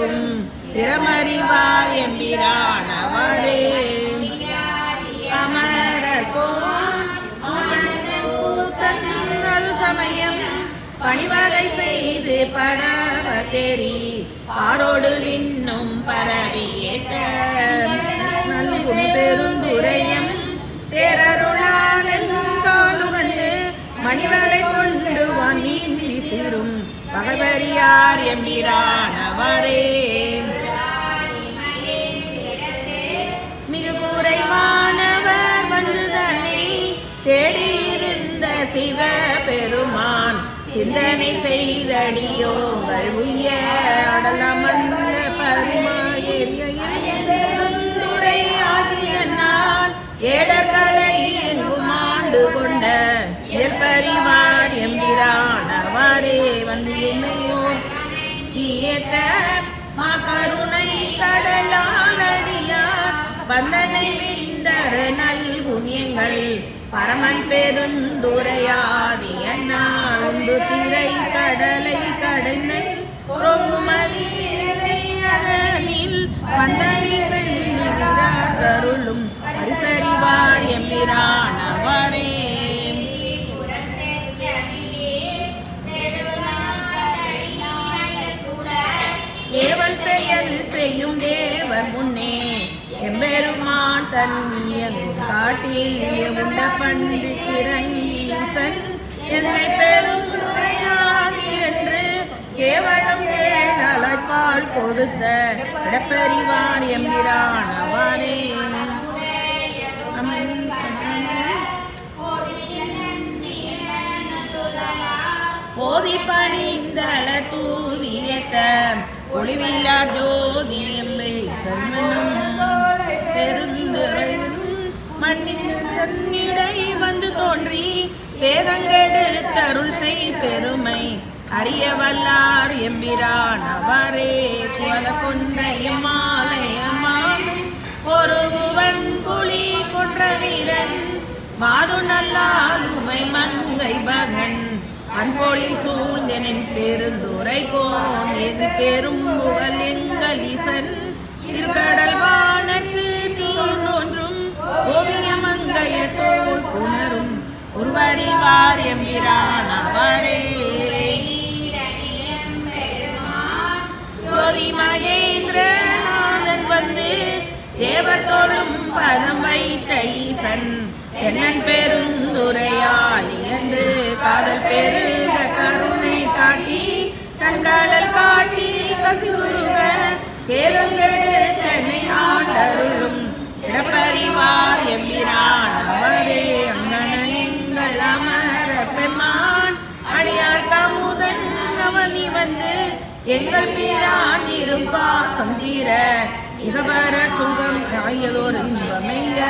நிற்கும் திறமறிவார் எம்பிரான் அவரே அமரர் சமயம் பணிவகை செய்து படவ தெரி பாடோடு இன்னும் பரவியேட்ட பெருந்துரையம் பேரருளால் என்றோதுகண்டு மணிவலை கொண்டு வணி சிறும் பகவரியார் எம்பிரார் சிவ பெருமான் சிந்தனை செய்தடியோங்கள் உய்ய அடலமர்ந்த பருமாயுரை ஆகிய நாள் ஏடர்களை எங்கும் ஆண்டு கொண்ட இயற்பறிவார் எம்பிரானவரே வந்து என்னையோர் இயக்க மா கருணை கடலாலடியார் வந்தனை விண்டர நல்குமியங்கள் பரமன் பெருந்துரையாடிய திரை கடலை கடனை அதனில் வந்தருளும் சரிவார் எம்பிரானவரே. ஏவல் செயல் செய்யும் தேவர் முன்னே எம்பெருமான் தன்னியம் காட்டில் உண்ட பண்டு கிறங்கீசன் என்னை கொடுத்த இடப்பறிவான் எம்பிரான் அவனே போதி பணிந்தள தூவியத்த ஒளிவில்லா ஜோதி எம்பை சர்மனும் பெருந்துரையும் மண்ணின் தன்னிடை வந்து தோன்றி வேதங்கெடுத்தருள் செய் அறிய வல்லார் எம்பிரான் அவரே குவல கொன்றையும் மாலையமானும் ஒருவன் புலி கொன்ற வீரன் மாது நல்லால் உமை மங்கை மகன் அன்போழில் சூழ்ந்தனின் பெருந்துரை கோன் எது பெரும் புகழ் எங்கள் இசன் திருக்கடல் வானத்து தீர்ந்தோன்றும் ஓவிய மங்கைய தோல் புணரும் ஒருவரிவார் எம்பிரான் அவரே தொழும் பழமை தைசன். என்னன் பெருந்துரையாளி என்று காதல் பெருக கருணை காட்டி கண்டாளல் காட்டி கசுருக கேதம் தன்னை ஆண்டருளும் இடப்பறிவார் எம்பிரான். அவரே அங்கனங்கள் அமர பெம்மான் அடியார் கமுதன் அவனி வந்து எங்கள் பிரான் இருப்பா சந்தீர. இகவர சுகம் ஆகியதோர் இன்பமைய